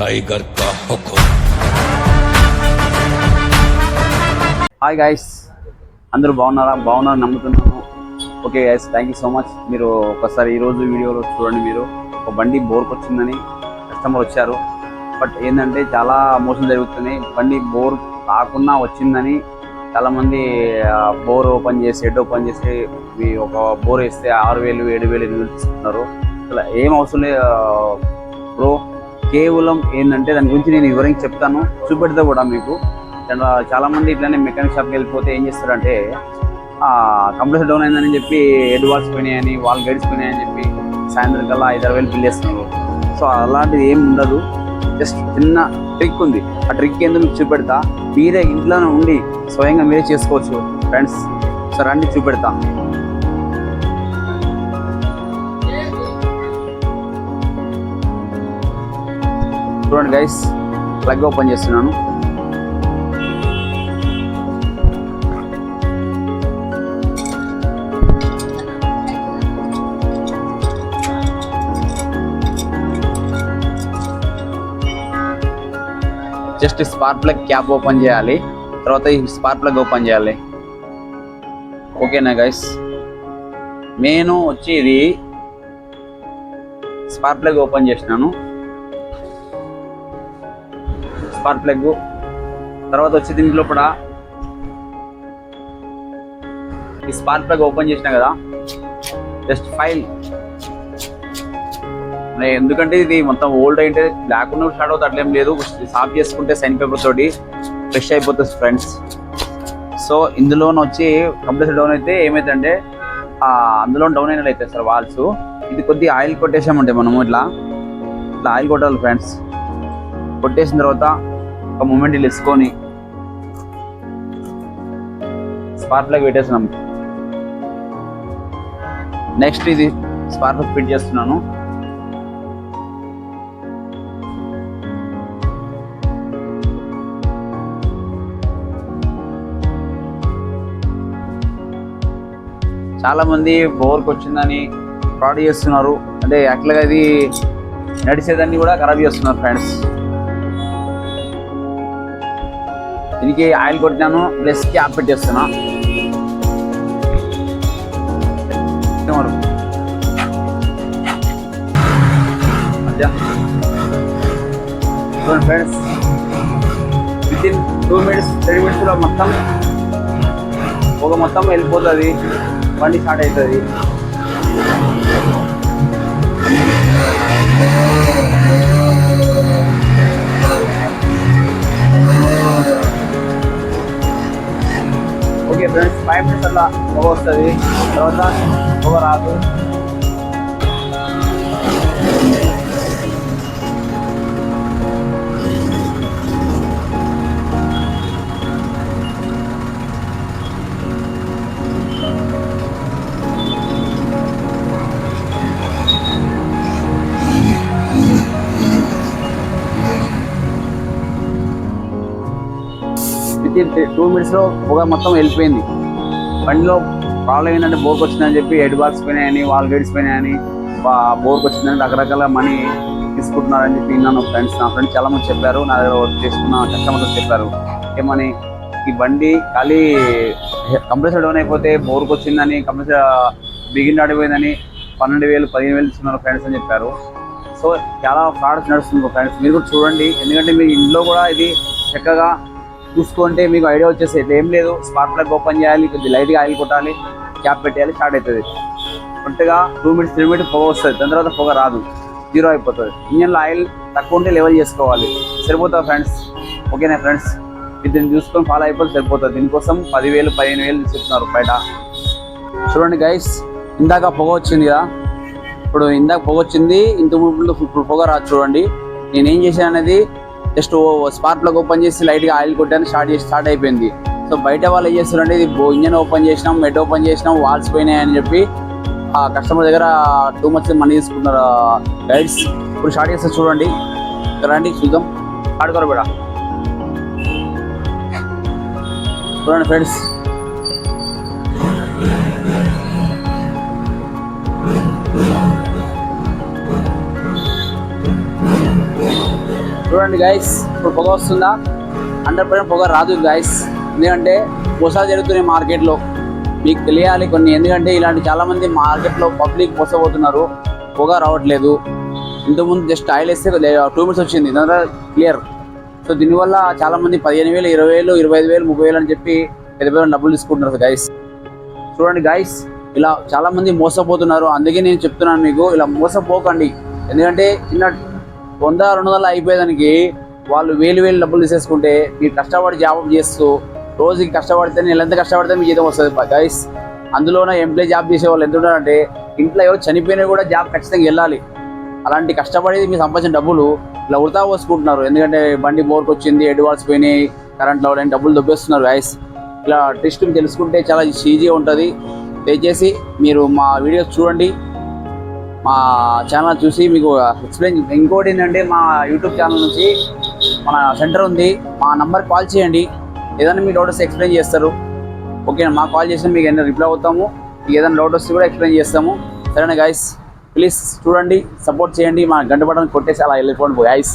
Tiger का हुक्म hi guys అందరూ బాగున్నారా బాగున్నారా నమ్ముతున్నాను okay guys thank you so much మీరు ఒకసారి ఈరోజు వీడియోలో చూడండి మీరు ఒక బండి బోర్కి వచ్చిందని కస్టమర్ వచ్చారు బట్ ఏంటంటే చాలా మోసం జరుగుతున్నాయి బండి బోర్ కాకుండా వచ్చిందని చాలామంది బోర్ ఓపెన్ చేసి హెడ్ ఓపెన్ చేసి మీ ఒక బోర్ వేస్తే ఆరు వేలు ఏడు వేలు ఎనిమిది వేలు తీసుకుంటున్నారు అసలు ఏం అవసరం లేదు బ్రో కేవలం ఏంటంటే దాని గురించి నేను వివరించి చెప్తాను. చూపెడతా కూడా మీకు. చాలామంది ఇట్లానే మెకానిక్ షాప్కి వెళ్ళిపోతే ఏం చేస్తారంటే కంప్యూటర్ డౌన్ అయిందని చెప్పి హెడ్ వాల్స్ పోయినాయని వాల్ గైడ్స్ పోయినాయని చెప్పి సాయంత్రం కల్లా ఐదారు వేలు బిల్ చేస్తున్నారు. సో అలాంటిది ఏం ఉండదు. జస్ట్ చిన్న ట్రిక్ ఉంది. ఆ ట్రిక్ ఏందో మీకు చూపెడతా. మీరే ఇంట్లోనే ఉండి స్వయంగా మీరే చేసుకోవచ్చు. ఫ్రెండ్స్ సో రండి చూపెడతా. చూడండి గైస్ ప్లగ్ ఓపెన్ చేస్తున్నాను. Just spark plug cap open చేయాలి. తర్వాత ఈ స్పార్క్ ప్లగ్ ఓపెన్ చేయాలి. ఓకేనా గైస్ నేను వచ్చి ఇది స్పార్క్ ప్లగ్ ఓపెన్ చేసినాను స్పార్క్ ప్లగ్. తర్వాత వచ్చి దీని లోపల ఈ స్పార్క్ ప్లగ్ ఓపెన్ చేసినా కదా. Just file. ఎందుకంటే ఇది మొత్తం ఓల్డ్ అయితే బ్లాక్ ఉన్న స్టార్ట్ అవుతుంది అట్లేం లేదు. సాఫ్ చేసుకుంటే సైన్ పేపర్ తోటి ఫ్రెష్ అయిపోతుంది ఫ్రెండ్స్ సో ఇందులో వచ్చి కంప్రెసర్ డౌన్ అయితే ఏమైందంటే అందులో డౌన్ అయినట్లు అవుతాయి సార్ వాల్స్ ఇది కొద్దిగా ఆయిల్ కొట్టేసామంటే మనము ఇట్లా. ఇట్లా ఆయిల్ కొట్టాలి ఫ్రెండ్స్ కొట్టేసిన తర్వాత ఒక మూమెంట్ ఇలా ఇసుకొని స్పార్క్ ప్లగ్ పెట్టేస్తున్నాం. నెక్స్ట్ ఇది స్పార్క్ ప్లగ్ ఫిట్ చేస్తున్నాను. చాలా మంది బోర్కి వచ్చిందని ఫ్రాడ్ చేస్తున్నారు. అంటే యాక్చువల్గా ఇది నడిచేదాన్ని కూడా ఖరాబ్ చేస్తున్నారు ఫ్రెండ్స్ దీనికి ఆయిల్ కొట్టినాను ప్లస్ క్యాప్ పెట్టేస్తున్నా. చూడండి friends within two minutes three మినిట్స్లో మొత్తం ఒక మొత్తం వెళ్ళిపోతుంది బండి స్టార్ట్ అవుతుంది ఓకే ఫ్రెండ్స్ అలా పొగ వస్తుంది. తర్వాత పొగ రాదు విత్ ఇన్ టూ మినిట్స్లో పొగ మొత్తం వెళ్ళిపోయింది. బండిలో ప్రాబ్లం ఏంటంటే బోర్కి వచ్చిందని చెప్పి హెడ్ బాక్స్ పోయినాయని వాల్ గైడ్స్ పోయినాయని బా- బోర్కి వచ్చిందని రకరకాల మనీ తీసుకుంటున్నారని చెప్పి విన్నాను ఫ్రెండ్స్ నా ఫ్రెండ్స్ చాలా మంది చెప్పారు నా దగ్గర వర్క్ చేసుకున్న కస్టమర్స్ చెప్పారు. ఏమని ఈ బండి ఖాళీ కంప్రెసర్ డౌన్ అయిపోతే బోర్కి వచ్చిందని కంప్రెసర్ బిగిన్ ఆడిపోయిందని పన్నెండు వేలు పదిహేను వేలు తీసుకున్నారు ఫ్రెండ్స్ అని చెప్పారు. సో చాలా ఫ్రాడ్స్ నడుస్తుంది ఫ్రెండ్స్ మీరు కూడా చూడండి. ఎందుకంటే మీ ఇంట్లో కూడా ఇది చక్కగా చూసుకుంటే మీకు ఐడియా వచ్చేసి ఏం లేదు స్పార్క్ ప్లగ్ ఓపెన్ చేయాలి కొద్దిగా లైట్గా ఆయిల్ కొట్టాలి క్యాప్ పెట్టేయాలి స్టార్ట్ అవుతుంది కొత్తగా టూ మినిట్స్ త్రీ మినిట్స్ పొగ వస్తుంది. దాని తర్వాత పొగ రాదు. జీరో అయిపోతుంది. ఇంజన్లో ఆయిల్ తక్కువ ఉంటే లెవెల్ చేసుకోవాలి. సరిపోతుంది ఫ్రెండ్స్? ఓకేనా ఫ్రెండ్స్? ఇది దీన్ని చూసుకొని ఫాలో అయిపోతే సరిపోతుంది. దీనికోసం పదివేలు పదిహేను వేలు చెప్తున్నారు బయట. చూడండి గైస్ ఇందాక పొగ వచ్చింది కదా? ఇప్పుడు ఇందాక పొగ వచ్చింది ఇంత ముందు ఇప్పుడు పొగ రాదు చూడండి. నేనేం చేశాను అనేది జస్ట్ స్పార్క్ ప్లగ్ ఓపెన్ చేసి లైట్గా ఆయిల్ కొట్టాను స్టార్ట్ చేసి స్టార్ట్ అయిపోయింది. సో బయట వాళ్ళు ఏం చేస్తారంటే ఇది ఇంజన్ ఓపెన్ చేసినాం మెట్ ఓపెన్ చేసినాం వాల్స్ పోయినాయి అని చెప్పి ఆ కస్టమర్ దగ్గర టూ మచ్ మనీ తీసుకున్నారు గైడ్స్ ఇప్పుడు స్టార్ట్ చేస్తే చూడండి. రండి చూద్దాం. ఆడుకోరు కూడా చూడండి ఫ్రెండ్స్. చూడండి గైస్ ఇప్పుడు పొగ వస్తుందా? హండ్రెడ్ పర్సెంట్ పొగ రాదు గైస్ ఎందుకంటే మోసాలు జరుగుతున్నాయి మార్కెట్లో. మీకు తెలియాలి కొన్ని ఎందుకంటే ఇలాంటి చాలా మంది మార్కెట్లో పబ్లిక్ మోసపోతున్నారు. పొగ రావట్లేదు. ఇంతకుముందు జస్ట్ ఆయిల్ వేస్తే టూ మినిట్స్ వచ్చింది. దాని క్లియర్ సో దీనివల్ల చాలామంది పదిహేను వేలు ఇరవై వేలు ఇరవై ఐదు వేలు ముప్పై వేలు అని చెప్పి పెద్ద పెద్ద డబ్బులు తీసుకుంటున్నారు గైస్ చూడండి గైస్ ఇలా చాలామంది మోసపోతున్నారు. అందుకే నేను చెప్తున్నాను మీకు ఇలా మోసపోకండి. ఎందుకంటే చిన్న వంద రెండు వందలు అయిపోయేదానికి వాళ్ళు వేలు వేలు డబ్బులు తీసేసుకుంటే మీరు కష్టపడి జాబ్ చేస్తూ రోజుకి కష్టపడితే నేను ఎంత కష్టపడితే మీ జీతం వస్తుంది. గైస్ అందులోనే ఎంప్లాయ్ జాబ్ చేసే వాళ్ళు ఎంత ఉంటారంటే ఇంట్లో ఎవరు చనిపోయినా కూడా జాబ్ ఖచ్చితంగా వెళ్ళాలి. అలాంటి కష్టపడి మీరు సంపాదించిన డబ్బులు ఇలా వృధా పోసుకుంటున్నారు. ఎందుకంటే బండి బోర్కి వచ్చింది హెడ్ పోయినాయి కరెంట్లో అని డబ్బులు దొబ్బేస్తున్నారు గైస్ ఇలా టెస్ట్ తెలుసుకుంటే చాలా ఈజీగా ఉంటుంది. దయచేసి మీరు మా వీడియోస్ చూడండి. మా ఛానల్ చూసి మీకు ఎక్స్ప్లెయిన్ ఇంకోటి ఏంటంటే మా యూట్యూబ్ ఛానల్ నుంచి మన సెంటర్ ఉంది. మా నంబర్ కాల్ చేయండి. ఏదైనా మీ డౌట్ వస్తే ఎక్స్ప్లెయిన్ చేస్తారు. ఓకే మా కాల్ చేసి మీకు ఏదైనా రిప్లై అవుతాము? మీకు ఏదైనా డౌట్ వస్తే కూడా ఎక్స్ప్లెయిన్ చేస్తాము. సరేనా గైస్ ప్లీజ్ చూడండి సపోర్ట్ చేయండి. మా గంట బటన్ కొట్టేసి అలా వెళ్ళిపోండి గైస్